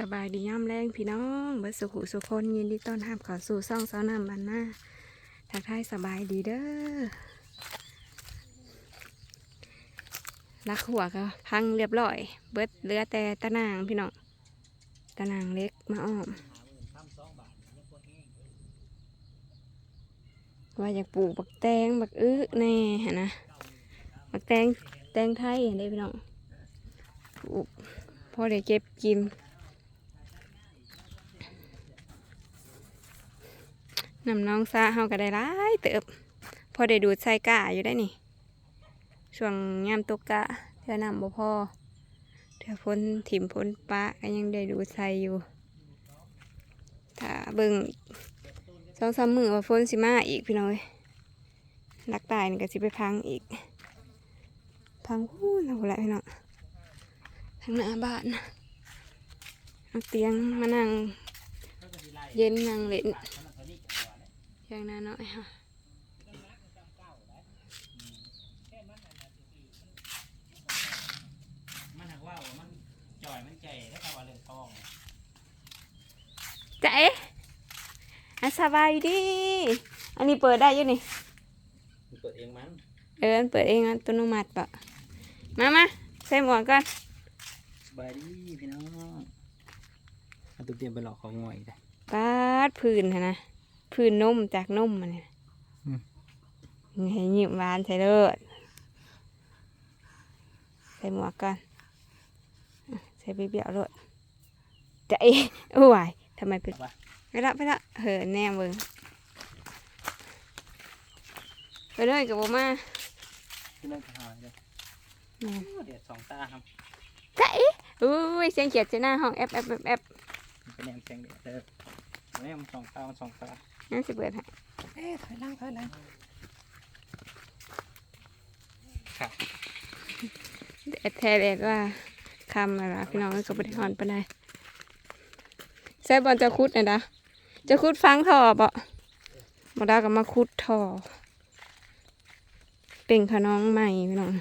สบายดีย่ำแรงพี่น้องเบิดสุขุสุคนยินดีต้อนรับเข้าสู่ซ่องสาวน้ำบันหน้าทักทายสบายดีเด้อลักหัวก็พังเรียบร้อย เบิดเหลือแต่ตะนางพี่น้องตะนางเล็กมาอ้อม ว่าอยากปลูกบักแตงบักอื้อแน่นะบักแตงแตงไทยเห็นได้พี่น้องปลูกพอได้เก็บกิน น้ำน้องซาเฮาก็ได้ร้ายเติบ พอได้ดูดใส่กาอยู่ได้นี่ ช่วงยามตกกะเทื่อน้ำบ่พอเทื่อพ้นถิ่มพ้นปะก็ยังได้ดูดใส่อยู่ ถ้าเบิ่งสองสามมือว่าฝนสิมาอีกพี่น้อยลักตายนี่ก็สิไปพังอีก พังพูนเอาละพี่น้องทางหน้าบ้านเอาเตียงมานั่งเย็นนั่งเล่น เพียงหน้าน้อยค่ะมันหักว่าว่ามันจ่อยมันใจได้ข่าวว่าเรื่องทองจะเอ๊ะอะสบายดี อันนี้เปิดได้อยังนี่มันเปิดเองมั้งเออมันเปิดเองอัตโนมัติปะมามาใส่หมวกก่อนสบายดีพี่น้องเอาตัวเตรียมไปหลอกของงอยได้ปาดพื้นหั่นนะ พื้นนมจากนมมันเนี่ยอืมให้หยิบหวานใส่เลิศใส่หมวกก่อนอะใส่ไปเบี้ยวๆรถจะเอ๊ะโอ้ยทำไมเป็นไปละไปละเหินแน่เบิ่งไปเลยกับโบมาที่เรื่องขายเลยแม่นเดี๋ยวสองตาครับจะเอ๊ะอุ้ยเสียงเขียดจะหน้าห้องแอปแอปแอปแอปมันเป็นแนวเสียงเด็ดเด้อวันนี้มันสองตามันสองตา นั่นสิเปิดให้เอ๊ะถอยหล่างถอยหล่างค่ะแอดแท้แอดว่าคำอะไรพี่น้องก็บริหารไปได้ใส่บอลจะคุดนะดะจะคุดฟังท่อบ่มาได้ก็มาคุดท่อเป็นขน้องใหม่พี่น้อง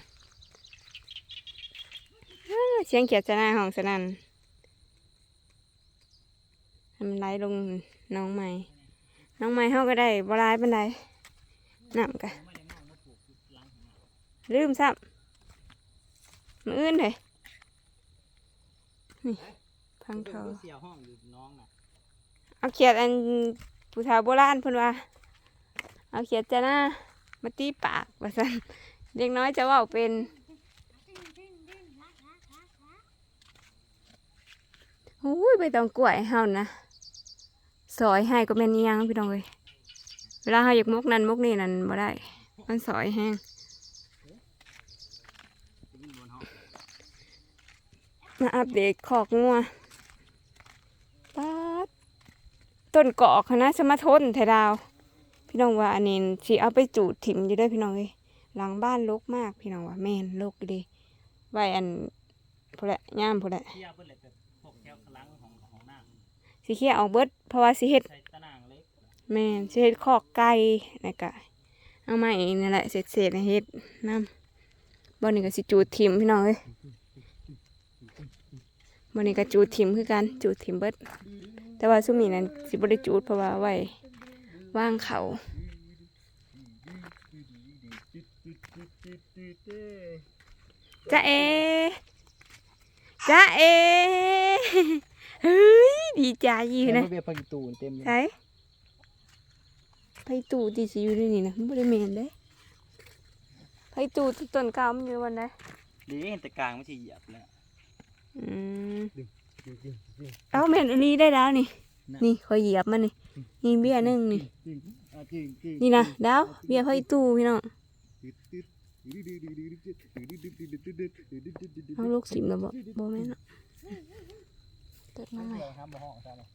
อ้าเสียงเขียดจะหน้าห้องสนั่นให้มันไหลลงน้องใหม่ น้องใหม่เขาก็ได้บรายเป็นไดน้ำกะลืมซ้ำมืออื่นเลยนี่พังทอเองอยู่น้องน่ะเอาเขียดอันผู้ชาวโบราณพิ่นว่า เอาเขียดจะหน้ามาตีปากว่าซั่นเด็กน้อยจะว่าเป็นโอ้ยไปต้องกล้วยเฮานะ ซอยให้ก็แม่นยังพี่น้องเอ้ยเวลาเฮาอยากมกนั่นมกนี่นั่นบ่ได้ มันซอยแห้งจะวิ่งบนห้มาอัปเดตขอกงัวป๊าต้นเกอกคณะสมาทนไทยดาว พี่น้องว่าอันนี้สิเอาไปจูดถิ่มอยู่ได้อพี่น้องเอ้ยหลังบ้านรกมากพี่น้องว่าแม่นรกดีไว้อันพอแหละย่ามพอแหละ เที่ยวเพื่ยอองหน้าสิเคียเอาเบิดเพราะว่าสิเฮ็ดแม่นสิเฮ็ดคอกไก่นะกะเอามาเอีกนั่นแหละเสร็จๆให้เฮ็ดน้ำบ่นี้ก็สิจูดถิ่มพี่น้องเอ้ยบ่นี้ก็จูดถิ่มคือกันจูดถิ่มเบิดแต่ว่าซุมนี้นั้นสิบ่ได้จูดเพราะว่าไว้ว่างเขาจ้าเอจ้าเอ เฮ้ยดีใจอยู่นะเบียร์ปากิตูนเต็มเลยใช่ไผตู่ที่สิอยู่ในนี่นะมันบ่ได้แม่นเด้ไผตู่ที่ต้นกาวมันอยู่วันใดดีเห็นแต่กลางไม่ใช่เหยียบแล้วอืมเอาแม่นอันนี้ได้แล้วนี่น่ะนี่คอยเหยียบมันนี่นี่เบี้ยหนึงนี่จริงอะจริงจริงนี่นะดาวเบี้ยไผตู่พี่น้องเอาลูกสิมแล้วบ่บ่แม่นเนาะ ต้นมาใหม่ห้ามมาห้องซะเนาะ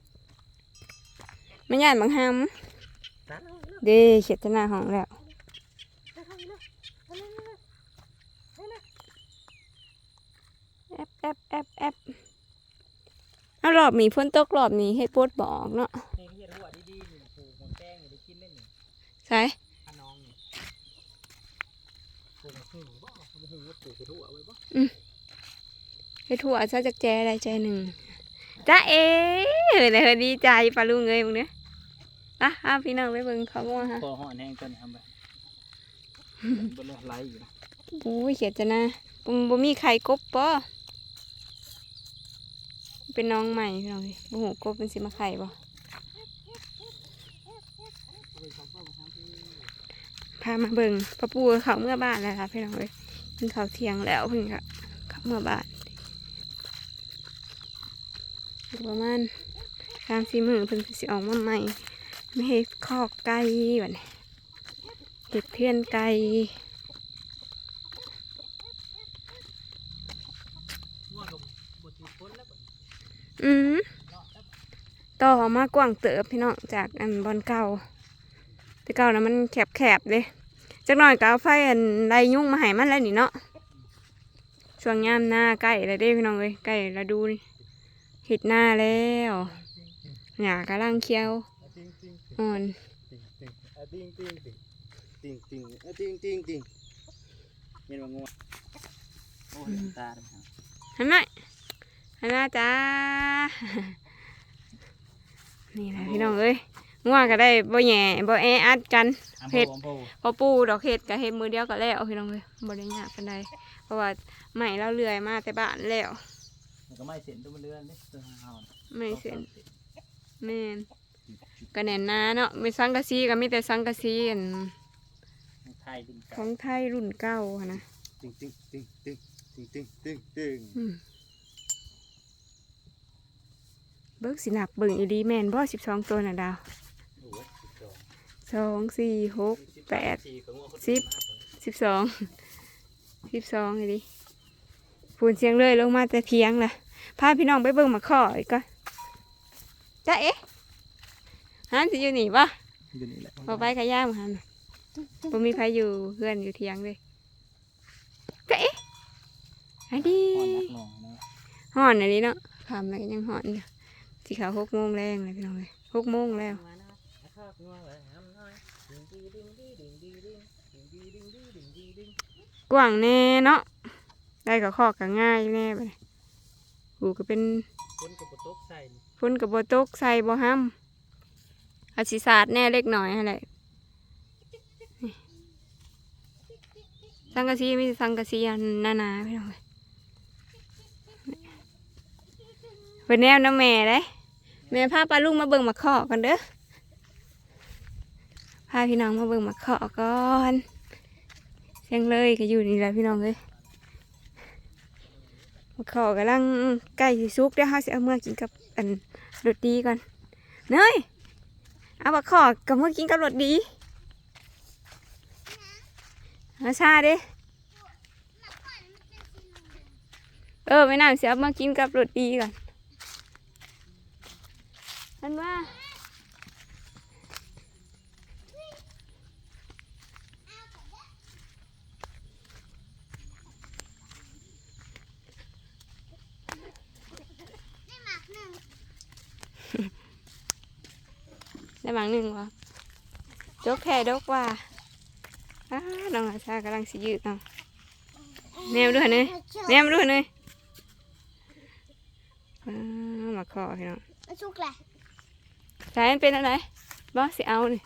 ไม่ย่านบางหามเด้เขียดจะหน้าห้องแล้วแอบแอบแอบแอบเอารอบนี้ฝนตกรอบนี้ให้ปวดบอกเนาะนี่เฮ็ดหัวดีๆนี่ปลูกหมดแป้งนี่ได้กินได้นี่ใช่ขนองนี่ปลูกหึ่งบ่มันหึ่งว่าปลูกกระถั่วไว้บ่ให้ถั่วซะจักแจได้ใจหนึ่ง จ้าเอ๋เฮ้ยเลยดีใจปลาลุงเอ้ยมึงเนี่ยอะอะพี่น้องไปเบิ่งเขางัวฮะพอห่อแห้งต้นทำไปบนเรือไหลอยู่นะอุ้ยเขียดจะนะบ่บ่มีไข่กบปะเป็นน้องใหม่พี่น้องเอ้ยบ่หูกบเป็นสิมาไข่บ่พามาเบิ่งปลาปูเขาเมื่อบ้านแล้วค่ะพี่น้องเอ้ยเพิ่งเขาเที่ยงแล้วเพิ่งค่ะเขาเมื่อบ้านอีก ประมาณสามสี่มือเพิ่นสิออกมาใหม่ไม่ให้คอกไก่แบบนี้เห็ดเพื่อนไก่อืมต่อมากว้างเติบพี่น้องจากอันบอนเก่าแต่เก่านะมันแคบแคบๆเลยจักหน่อยก็เอาไฟอันไรยุ่งมาให้มันแล้วนี่เนาะช่วงยามหน้าใกล้แล้วเด้พี่น้องเลยใกล้ฤดูนี่ เห็ดหน้าแล้วหญ้ากำลังเคี้ยวติ้งติ้งอ่อนติงติงติงติงติงติงติงติงติ้งติ้งเห็นว่างวงโอ้ยตาเลยครับหันหมหันหน้าจ้านี่แหละพี่น้องเอ้ยง่วงก็ได้บ่แหย่บ่แออัดกันเผ็ดพอัมโพพอปูดอกเห็ดกับเห็ดมือเดียวก็แล้วพี่น้องเลยบ่ได้ยากกันใดเพราะว่าใหม่เราเลื่อยมาแต่บ้านแล้ว มันก็ไม่เสร็จตัวมันเรือนเด้ตัวเฮาน่ะไม่เสร็จแม่นก็แน่นหนาเนาะมีสังกะสีก็มีแต่สังกะสีอันไทยดึงของไทยรุ่นเก่าหั้นนะติ้งติ้งติ้งติ้งติ้งติ้งติ้งติ้งอืมเบิกสิหนักเบิ่งอีดีแมนบ่สิบสองตัวน่ะดาวโอ้ยสิบสองสองสี่หก แปดสี่ก็ง่วงคนสิบ สิบสองสิบสองอีดีพูนเสียงเลยลงมาแต่เพียงล่ะ พาพี่น้องไปเบิ่งมาข้ออีกก่อนจ้าเอ๊ะฮันสิอยู่นี่ปะอยู่นี่แหละพอไปขย่ามหันบ่มีใครอยู่เพื่อนอยู่เทียงเลยจ้าเอ๊ะไอ้ดีห่อนนักหนองนะห่อนอันนี้เนาะคำอะไรยังห่อนอยู่สิเขาหกโมงแรงเลยพี่น้องเลยหกโมงแล้วกว้างแน่เนาะได้กับข้อกับง่ายแน่ไป หูก็เป็นคนกับปตกใส่นี่ฝนกับโบตกใส่บ่ห้ำอาศิศาสตร์แน่เล็กหน่อยอะไรสังกะสีมีแต่สังกะสีอันหนาๆพี่น้องเอ้ยเป็นแนวน้ำแม่เลยแม่พาปลาลุงมาเบิ่งมาขอกันเด้อพาพี่น้องมาเบิ่งมาขอก่อนเสียงเลยก็อยู่นี่แหละพี่น้องเลย มาขอกำลังใกล้สิสุกเดี๋ยวเฮาสิเอาเมื่อกินกับอันรสดีก่อนเนยเอามาขอกับเมื่อกินกับรสดีเอาชาเด้เออไม่น่าเสียเอามากินกับรสดีก่อนมันว่า ได้หมังหนึ่งวะดกแค่ดกว่าอ้าน้องอาชากำลังสิยืดเอาแนมด้วยเนยแนมด้วยเนยอ้ามาขอพี่น้องมันสุกแหละสายมันเป็นอะไรบอสสิเอานี่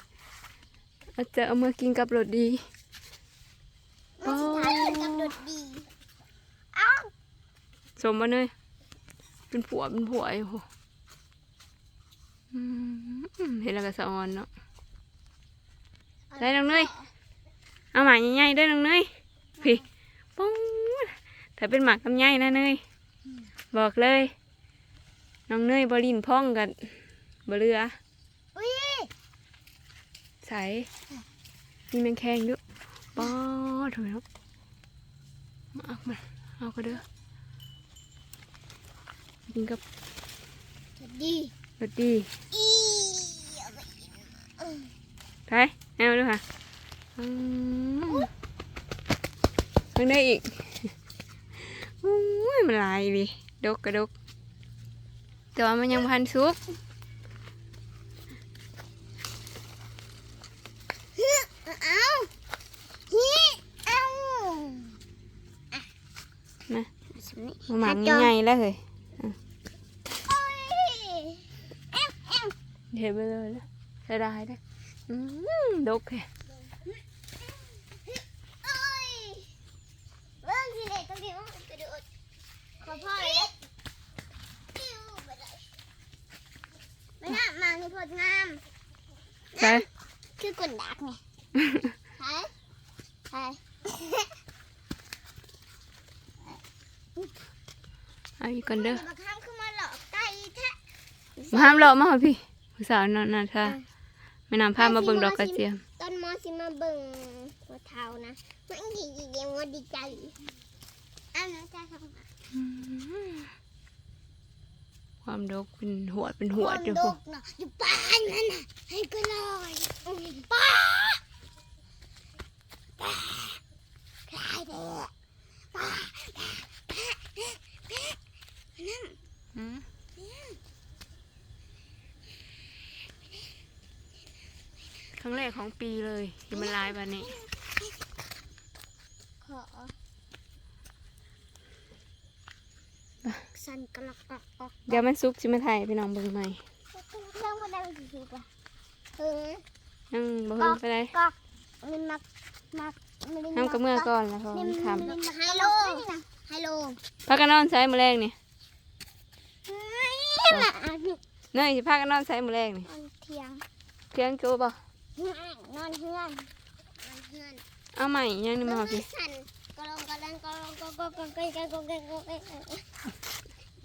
เอาจะเอามากินกับรสดีมันสุดท้ายเป็นกำหนดดีสมบ่เนยเป็นผัวเป็นผัวอยู่โหอืม เห็นแล้วก็สะออนเนาะได้น้องเนยเอาหมากใหญ่ๆเด้วยน้องเนยพี่ปุ้งถ้าเป็นหมากกำไยนะเนยบอกเลยน้องเนยบรินพ่องกันบเรืออุ้ยใสมีแมงแคงด้วยป้อถูกแล้วมาเอามาเอาก็เด้อกินกับดี บดีไปแอวด้วยค่ะมันได้อีกมันลายดิดกกระดกแต่ว่ามันยังพันซุกมาหมาง่ายๆแล้วเลย เห็นไปเลยนะเสียดายเด้ออืมดกแค่โอ้ยเรื่องที่เด็กก็เดี๋ยวกระโดดขอพ่อเลยปิ้วไปเลยไม่น่ามาในพดงามใช่คือกดดักไงใช่ใช่เอาอีกก่อนเด้อมาข้ามขึ้นมาหลอกไก่แท้มาห้ามเลาะมาหาพี่ ผู้สาวนอนน่ะค่ะแม่น้ำพามาเบิ่งดอกกระเจียม ต้นมอสิมาเบิ่งหัวเท้านะมันดีดีเดียวมันดีใจอันนั้นจะทำ ความดกเป็นหัวเป็นหัวความจ้ะดพวกกนะอยู่บ้านนั่นน่ะให้ก็ลอยป้าป้าคลายเด็กป้า อืมครั้งแร กของปีเลยที่มันลายแบบนี้ ขอสันกระลักกอกกอกเดี๋ยวมันซุกสิมาถ่ายพี่น้องเบิ่งใหม่เรื่องมันได้กี่ทีป่ะถึงยังบ่เฮิงไปได้กอกมันมักมักมันน้ำกระเมื่อก่อนแล้วพอมันคมันไฮโลไฮโลำพากันนอนใช้มือแรงนี่หมาพี่เนยสิพากันนอนใช้มือแรงนี่นอนเทียงเพียงจูบ่ นอนเฮือนนอนเฮือนเอาใหม่ยังนี่มาหาพี่สั่นกระลงกระลังกระลงกระกกกกกกกก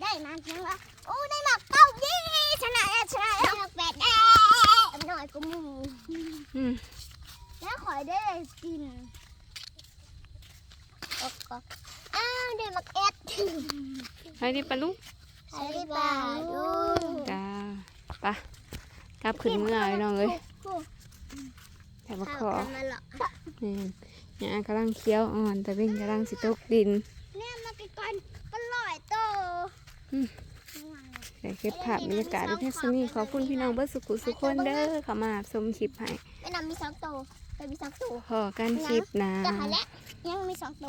ได้มาเพียงว่าโอ้ได้หมักเก้ายี่ชนะแล้วชนะแล้วหมักแปดเอ๊ะหน่อยก็มูอืมแล้วขอได้กินกกกอ้าวได้หมักเอ็ดไปดิปะลุงใช่ป่ะลุงจ้าไปะกลับขึ้นเมื่อพี่น้องเอ้ย แต่มาขอมาหรอกนี่เนี่ยกำลังเคี้ยวอ่อนแต่เป็นกำลังสิตกดินเนี่ยมากินก่อนปลอยโตแต่เก็บภาพบรรยากาศในเทศนีขอบคุณพี่น้องเบิร์สุขุสุขคนเด้อเข้ามาชมคลิปให้แม่นำมีสองโตไปมีสองโตพอกันคลิปหนะจะหาแล้วยังมีสองโต